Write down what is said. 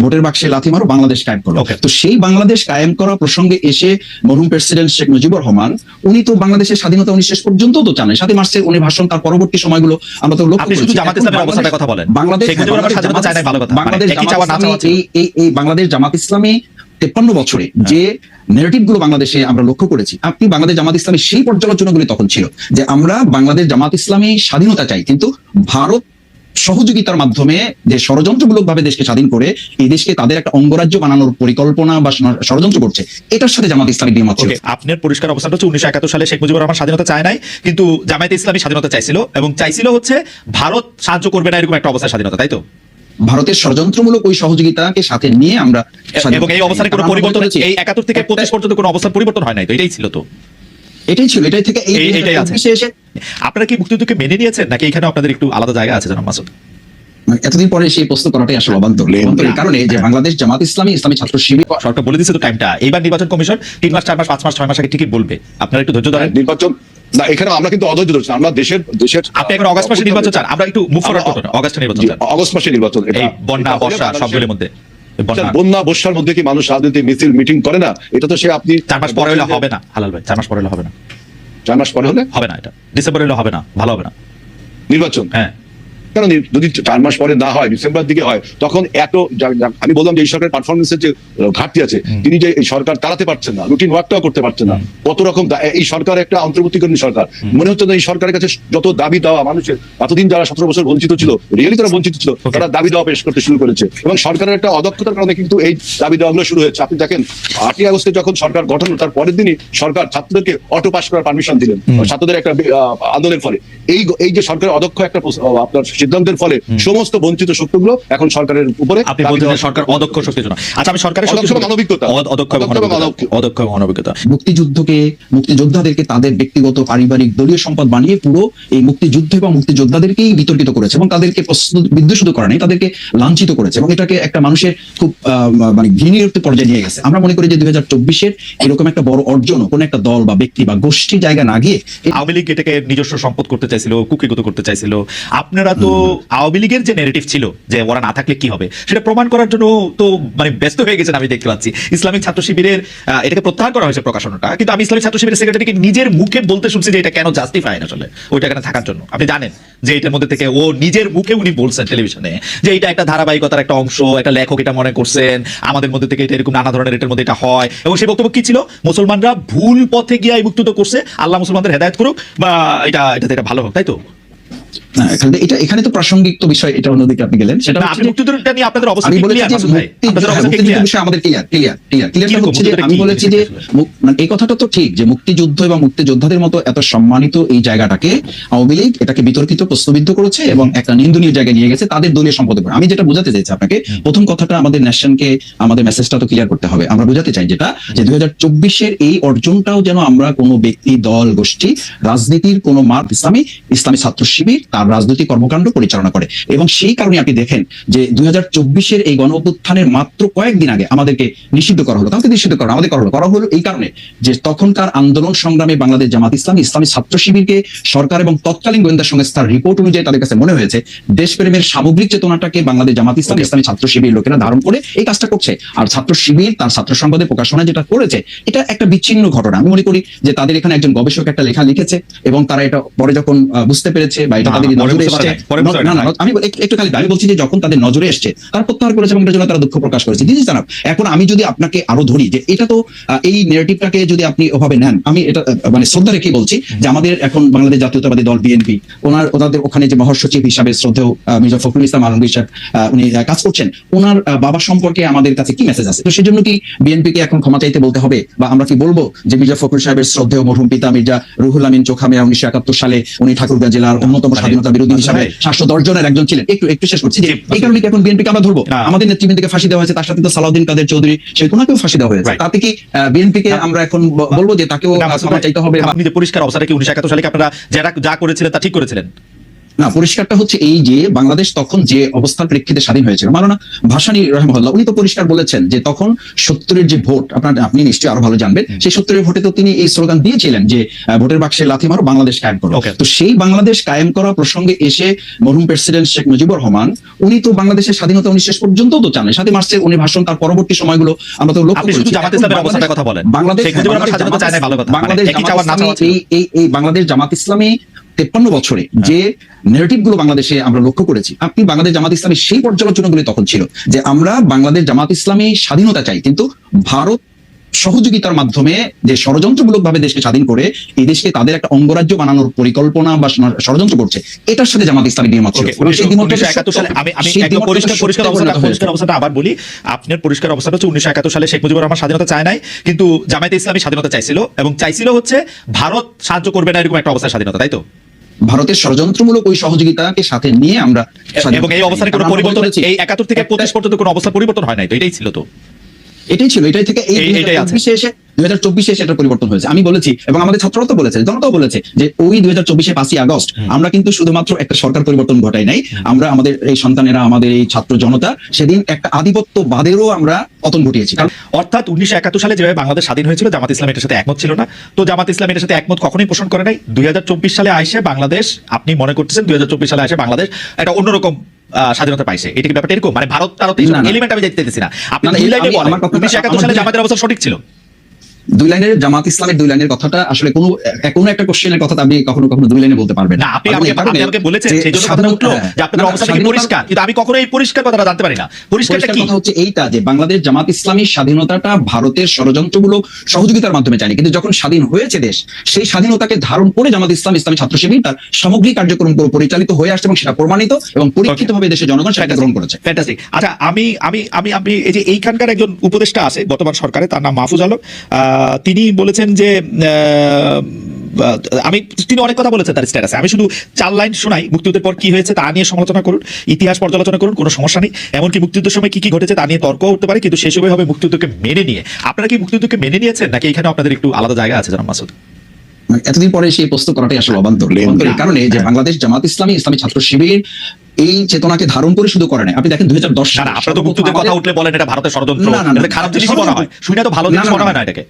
ভোটের বাক্সে লাথি মারো বাংলাদেশ কায়েম করো তো সেই বাংলাদেশ কায়েম করা প্রসঙ্গে এসে মরহুম প্রেসিডেন্ট শেখ মুজিবুর রহমান উনি তো বাংলাদেশের স্বাধীনতা উনি শেষ পর্যন্ত তো জানেন সাথে মার্চের উনি ভাষণ তার পরবর্তী সময়গুলো আমরা তো লক্ষ্য করেছি। জামাত ইসলামের বাংলাদেশ- কথা বলেন। বাংলাদেশ। মানে বাংলাদেশ জামাত ইসলামী এই এই এই বাংলাদেশ জামাত ইসলামী তেপ্পান্ন বছরে যে নেগেটিভগুলো বাংলাদেশে আমরা লক্ষ্য করেছি আপনি বাংলাদেশ জামাত ইসলামী সেই পর্যালোচনাগুলি তখন ছিল যে আমরা বাংলাদেশ জামাত ইসলামী স্বাধীনতা চাই কিন্তু ভারত সহযোগিতার মাধ্যমে যে ষড়যন্ত্রমূলক ভাবে দেশকে স্বাধীন করে এই দেশকে তাদের একটা অঙ্গরাজ্য বানানোর পরিকল্পনা বা ষড়যন্ত্র করছে এটার সাথে জামাত ইসলামী দ্বিমত ছিল। আপনার পরিষ্কার অবস্থাটা হচ্ছে উনিশশো একাত্তর সালে শেখ মুজিবুর রহমান স্বাধীনতা চায় নাই কিন্তু জামায়াতে ইসলামী স্বাধীনতা চাইছিল এবং চাইছিল হচ্ছে ভারত সাহায্য করবে না এরকম একটা অবস্থা স্বাধীনতা তাই তো? ভারতের ষড়যন্ত্রমূলক ওই সহযোগিতাকে সাথে নিয়ে আমরা এবং এই। অবস্থানে কোনো পরিবর্তন বলেছি, এই একাত্তর থেকে পঁচিশ পর্যন্ত কোনো অবস্থার পরিবর্তন হয় নাই তো এটাই ছিল তো। এটাই ছিল এটাই থেকে এই এটাই আছে। 2024 এসে আপনারা কি মুক্তিযুদ্ধকে মেনে নিয়েছেন নাকি এখানে আপনাদের একটু আলাদা জায়গা আছে জানাম মাসুদ? মানে এতদিন পরে সেই প্রশ্ন করাটাই আসলে অবান্তর। অবান্তর এই কারণে যে বাংলাদেশ জামাত ইসলামী ইসলামী ছাত্র শিবির সরকার বলে দিচ্ছে তো টাইমটা এইবার নির্বাচন কমিশন তিন মাস চার মাস পাঁচ মাস ছয় মাস আগে ঠিকই বলবে। আপনারা একটু ধৈর্য ধরেন। নির্বাচন না এখানে আমরা কিন্তু অধৈর্য ধরছি আমরা দেশের দেশের আপনি এখন অগস্ট মাসে নির্বাচন চান। আমরা একটু মুভ ফরওয়ার্ড করুন। অগস্টে নির্বাচন অগস্ট মাসে নির্বাচন এটা- এই বন্যা বর্ষা সবগুলোর মধ্যে। বন্যা। বর্ষার মধ্যে কি মানুষ রাজনীতি মিছিল মিটিং করে না? এটা তো সে আপনি চার মাস পরে হলে হবে না হালাল ভাই চার মাস পরে হলে হবে না। চার মাস পরে হলে? হবে না এটা। ডিসেম্বরে হলে হবে না ভালো হবে না। নির্বাচন? হ্যাঁ। নি- যদি চার মাস পরে না হয় ডিসেম্বর দিকে হয় তখন এত আমি বললাম যে এই সরকারের পারফরমেন্সের যে ঘাটতি আছে তিনি যে এই সরকার চালাতে পারছেন না রুটিন ওয়ার্কটাও করতে পারছেন না কত রকম এই সরকার একটা অন্তর্বর্তীকালীন সরকার। মনে হচ্ছে না এই সরকারের কাছে যত দাবি দেওয়া মানুষের এতদিন যারা সতেরো বছর বঞ্চিত ছিল রিয়েলি তারা বঞ্চিত ছিল তারা দাবি দেওয়া পেশ করতে শুরু করেছে। এবং সরকারের একটা অদক্ষতার কারণে কিন্তু এই দাবি দেওয়াগুলো শুরু হয়েছে। আপনি দেখেন আটই আগস্টে যখন সরকার গঠন তার পরের দিনই সরকার ছাত্রদেরকে অটো পাস করার পারমিশন দিলেন। ছাত্রদের একটা আন্দোলনের ফলে। এই এই যে সরকারের অদক্ষ একটা আপনার সিদ্ধান্তের ফলে সমস্ত বঞ্চিত শক্তিগুলো এখন সরকারের উপরে আপনি বলছেন সরকার অদক্ষ শক্তির জন্য। আচ্ছা আমি সরকারের অনভিজ্ঞতা। অদক্ষ অদক্ষ অনভিজ্ঞতা। মুক্তিযুদ্ধকে মুক্তিযোদ্ধাদেরকে তাদের ব্যক্তিগত পারিবারিক দলীয় সম্পদ বানিয়ে পুরো এই মুক্তিযুদ্ধ এবং মুক্তিযোদ্ধাদেরকেই বিতর্কিত করেছে এবং তাদেরকে প্রশ্ন- বিদ্বেষিত করা নেই তাদেরকে লাঞ্ছিত করেছে এবং এটাকে একটা মানুষের খুব আহ, মানে ঘৃণীয় পর্যায়ে নিয়ে গেছে। আমরা মনে করি যে দুই হাজার চব্বিশের এরকম একটা বড় অর্জন কোন একটা দল বা ব্যক্তি বা গোষ্ঠীর জায়গা না গিয়ে আওয়ামী লীগ এটাকে নিজস্ব সম্পদ করতে চাইছিল কুকিগত করতে চাইছিল। আপনারা তো আওয়ামী লীগের যে নেগেটিভ ছিল যে ওরা না থাকলে কি হবে সেটা প্রমাণ করার জন্য তো মানে ব্যস্ত হয়ে গেছেন আমি দেখতে পাচ্ছি। ইসলামিক ছাত্র শিবিরের এটাকে প্রত্যাহার করা হয়েছে প্রকাশনাটা কিন্তু আমি ইসলামিক ছাত্র শিবিরের সেক্রেটারিকে নিজের মুখে বলতে শুনছি যে এটা কেন জাস্টিফাই আসলে ওইটা এখানে থাকার জন্য। আপনি জানেন যে এটার মধ্যে থেকে ও নিজের মুখে উনি বলছেন টেলিভিশনে যে এটা একটা ধারাবাহিকতার একটা অংশ একটা লেখক এটা মনে করছেন আমাদের মধ্যে থেকে এটা এরকম নানা ধরনের এটার মধ্যে এটা হয় এবং সেই বক্তব্য কি ছিল? মুসলমানরা ভুল পথে গিয়ে এই মুক্তিত করছে আল্লাহ মুসলমানদের হেদায়ত করুক বা এটা এটা ভালো হোক তাই তো? না, এটা এখানে তো প্রাসঙ্গিক তো বিষয় এটা অন্যদিকে আপনি গেলেন। সেটা আপনি মুক্তিযুদ্ধটা নিয়ে আপনাদের অবস্থা আমি বলেছি যে আমাদের ক্লিয়ার ক্লিয়ার ক্লিয়ার হচ্ছে আমি বলেছি মানে এই কথাটা তো ঠিক যে মুক্তিযুদ্ধ এবং মুক্তিযোদ্ধাদের মতো এত সম্মানিত এই জায়গাটাকে আওয়ামী লীগ এটাকে বিতর্কিত প্রশ্নবিদ্ধ করেছে এবং একটা নিন্দনীয় জায়গায় নিয়ে গেছে তাদের দলীয় সম্পদের উপর। আমি যেটা বোঝাতে চাইছি আপনাকে প্রথম কথাটা আমাদের ন্যাশনকে আমাদের মেসেজটা তো ক্লিয়ার করতে হবে। আমরা বোঝাতে চাই যেটা যে দুই হাজার চব্বিশের এই অর্জনটাও যেন আমরা কোনো ব্যক্তি দল গোষ্ঠী রাজনীতির কোনো মার্গ ইসলামী ইসলামী ছাত্র শিবির তার রাজনৈতিক কর্মকাণ্ড পরিচালনা করে। এবং সেই কারণে আপনি দেখেন যে দুই হাজার চব্বিশের এই গণ অভ্যুত্থানের মাত্র কয়েকদিন আগে আমাদেরকে নিষিদ্ধ করা হলো। কাউকে নিষিদ্ধ করা আমাদের করা হলো। করা হলো এই কারণে যে তখনকার আন্দোলন সংগ্রামে বাংলাদেশ জামাত ইসলাম ইসলামী ছাত্র শিবিরকে সরকার এবং তৎকালীন গোয়েন্দা সংস্থার রিপোর্ট অনুযায়ী তাদের কাছে মনে হয়েছে দেশপ্রেমের সামগ্রিক চেতনাটাকে বাংলাদেশ জামাত ইসলাম ইসলামী ছাত্র শিবির লোকেরা ধারণ করে এই কাজটা করছে। আর ছাত্র শিবির তার ছাত্র সংবাদে প্রকাশনা যেটা করেছে এটা একটা বিচ্ছিন্ন ঘটনা। আমি মনে করি যে তাদের এখানে একজন গবেষক একটা লেখা লিখেছে এবং তারা এটা পরে যখন বুঝতে পেরেছে বা এটা তাদের পরে নজরে এসছে না না আমি একটু খালি আমি বলছি যে যখন তাদের নজরে এসছে তারা প্রত্যাহার করেছে এবং এটার জন্য তারা দুঃখ প্রকাশ করেছে। জিনিস জানাব? এখন আমি যদি আপনাকে আরও ধরি যে এটা তো এই নেগেটিভটাকে যদি আপনি ওভাবে নেন আমি এটা মানে শ্রদ্ধা রেখে বলছি যে আমাদের এখন বাংলাদেশ জাতীয়তাবাদী দল বিএনপি ওনার ওনাদের ওখানে যে মহাসচিব হিসাবে শ্রদ্ধেয় মির্জা ফখরুল ইসলাম আলমগীর সাহেব উনি কাজ করছেন ওনার বাবা সম্পর্কে আমাদের কাছে কি মেসেজ আছে? তো সেজন্য কি বিএনপি কে এখন ক্ষমা চাইতে বলতে হবে? বা আমরা কি বলব যে মির্জা ফখরুল সাহেবের শ্রদ্ধেয় মরহুম পিতা মির্জা রুহুল আমিন চোখামিয়া উনিশশো একাত্তর সালে উনি ঠাকুরগাঁ জেলার অন্যতম মানে- স্বাধীনতা বিরোধী আচ্ছা হিসাবে সাতশো দশ জনের একজন ছিলেন। একটু একটু শেষ করছি। যে এই কারণে কি এখন বিএনপিকে আমরা ধরবো? আমাদের নেতৃবৃন্দকে ফাঁসি দেওয়া হয়েছে তার সাথে তো সালাউদ্দিন কাদের চৌধুরী সেই ওনাকেও ফাঁসি দেওয়া হয়েছে। তাতে কি বিএনপিকে আমরা এখন বলব যে তাকেও চাইতে হবে আপনি যে পরিষ্কার অবস্থাটা কি উনিশশো একাত্তর সালে আপনারা যারা যা করেছিলেন তা ঠিক করেছিলেন? না পরিষ্কারটা হচ্ছে এই যে বাংলাদেশ তখন যে অবস্থার প্রেক্ষিতে স্বাধীন হয়েছিল মারানা ভাসানী রহমহল্লা উনি তো পরিষ্কার বলেছেন যে তখন সত্তরের যে ভোট আপনার আপনি নিশ্চয়ই আরও ভালো জানবেন সেই সত্তরের ভোটে তো তিনি এই স্লোগান দিয়েছিলেন যে ভোটের বাক্সে লাথি মারো বাংলাদেশ কায়েম করো তো সেই বাংলাদেশ কায়েম করা প্রসঙ্গে এসে মরহুম প্রেসিডেন্ট শেখ মুজিবুর রহমান উনি তো বাংলাদেশের স্বাধীনতা উনি শেষ পর্যন্ত তো চান সাথে মার্চে উনি ভাষণ তার পরবর্তী সময়গুলো আমরা তো লক্ষ্য করেছি। বাংলাদেশ- কথা বলেন। বাংলাদেশ জামাত ইসলামী এই বাংলাদেশ জামাত ইসলামী তেপ্পান্ন বছরে যে নেগেটিভগুলো বাংলাদেশে আমরা লক্ষ্য করেছি আপনি বাংলাদেশ জামাত ইসলামের সেই পর্যালোচনাগুলি তখন ছিল যে আমরা বাংলাদেশ জামাত ইসলামী স্বাধীনতা চাই কিন্তু ভারত সহযোগিতার মাধ্যমে যে ষড়যন্ত্রমূলক ভাবে দেশকে স্বাধীন করে এই দেশকে তাদের একটা অঙ্গরাজ্য বানানোর পরিকল্পনা বা ষড়যন্ত্র করছে এটার সাথে জামাত ইসলামী দ্বিমত পরিষ্কার অবস্থাটা আবার বলি আপনার পরিষ্কার অবস্থাটা হচ্ছে উনিশশো একাত্তর সালে শেখ মুজিবুর রহমান স্বাধীনতা চায় নাই কিন্তু জামায়াতে ইসলামী স্বাধীনতা চাইছিল এবং চাইছিল হচ্ছে ভারত সাহায্য করবে না এরকম একটা অবস্থায় স্বাধীনতা তাই তো? ভারতের ষড়যন্ত্রমূলক ওই সহযোগিতাকে সাথে নিয়ে আমরা এবং এই অবস্থানে কোনো পরিবর্তন এই একাত্তর থেকে পঁচিশ পর্যন্ত কোনো অবস্থা পরিবর্তন হয় নাই তো এটাই ছিল তো। এটাই ছিল এটাই থেকে এই এটাই। এসে দুই হাজার চব্বিশে এটা পরিবর্তন হয়েছে। আমি বলেছি এবং আমাদের ছাত্ররা তো বলেছে জনতাও বলেছে যে ওই দুই হাজার চব্বিশে পাঁচই আগস্ট আমরা কিন্তু শুধুমাত্র একটা সরকার পরিবর্তন ঘটাই নাই। আমরা আমাদের এই সন্তানেরা আমাদের এই ছাত্র জনতা সেদিন একটা আধিপত্যবাদেরও আমরা পতন ঘটিয়েছি। অর্থাৎ উনিশশো একাত্তর সালে যেভাবে বাংলাদেশ স্বাধীন হয়েছিল জামাত ইসলাম এটার সাথে একমত ছিল না। তো জামাত ইসলাম এটার সাথে একমত কখনোই পোষণ করে নাই। দুই হাজার চব্বিশ সালে আইসে বাংলাদেশ আপনি মনে করতেছেন দু হাজার চব্বিশ সালে আইসে বাংলাদেশ একটা অন্যরকম স্বাধীনতা পাইছে। এটা কি ব্যাপারটা এরকম? মানে ভারত। এলিমেন্ট আমি দেখতে না। আপনি না, না, দুই এই- লাইনে আমি- বলেন। আমার সালে জামাতের অবস্থা সঠিক ছিল? দুই লাইনের জামাত ইসলামের দুই লাইনের কথাটা আসলে কোনো কোনো একটা কোশ্চেনের কথা আপনি কখনো কখনো দুই লাইনে বলতে পারবেন না। আপনি আমাকে বলেছেন সেই জন্য স্বাধীনতা- উঠল যে আপনাদের অবস্থা কি পরিষ্কার? কিন্তু আমি কখনো এই পরিষ্কার কথাটা জানতে পারি না। পরিষ্কারটা কি? কথা হচ্ছে এইটা যে বাংলাদেশ জামাত ইসলামী স্বাধীনতাটা ভারতের ষড়যন্ত্রমূলক সহযোগিতার মাধ্যমে চায়নি কিন্তু যখন স্বাধীন হয়েছে দেশ সেই স্বাধীনতাকে ধারণ করে জামাত ইসলাম ইসলামী ছাত্র শিবির তার সামগ্রিক কার্যক্রম পরিচালিত হয়ে আসছে এবং সেটা প্রমাণিত এবং পরীক্ষিত ভাবে দেশের জনগণ সেটা গ্রহণ করেছে। ফ্যান্টাস্টিক আচ্ছা আমি আমি আমি আমি এই যে এইখানকার একজন উপদেষ্টা আছে বর্তমান সরকারে তার নাম মাহফুজ আলম। আহ, তিনি বলেছেন যে আহ, আমি তিনি অনেক কথা বলেছেন তার স্ট্যাটাসে আমি শুধু চার লাইন শোনাই মুক্তিযুদ্ধের পর কি হয়েছে তা নিয়ে সমালোচনা করুন। ইতিহাস পর্যালোচনা করুন কোনো সমস্যা নেই। এমনকি মুক্তিযুদ্ধের সময় কি কি ঘটেছে তা নিয়ে তর্ক উঠতে পারে কিন্তু শেষ হবে মুক্তিযুদ্ধকে মেনে নিয়ে। আপনারা কি মুক্তিযুদ্ধকে মেনে নিয়েছেন নাকি এখানে আপনাদের একটু আলাদা জায়গা আছে জানাম মাসুদ? এতদিন পরে সেই প্রস্তুত করাটাই আসলে অবান্তর। লেন অবান্তর এই কারণে যে হ্যাঁ। বাংলাদেশ জামাত ইসলামী ইসলামী ছাত্র শিবির এই চেতনাকে ধারণ করে শুধু করে নাই। আপনি দেখেন দুই হাজার দশ না আপনারা তো মুক্তিযুদ্ধের কথা উঠলে বলেন এটা ভারতের ষড়যন্ত্র। খারাপ জিনিসই মনে হয়। শুনে তো ভালো জিনিস মনে হয় না। না এটাকে।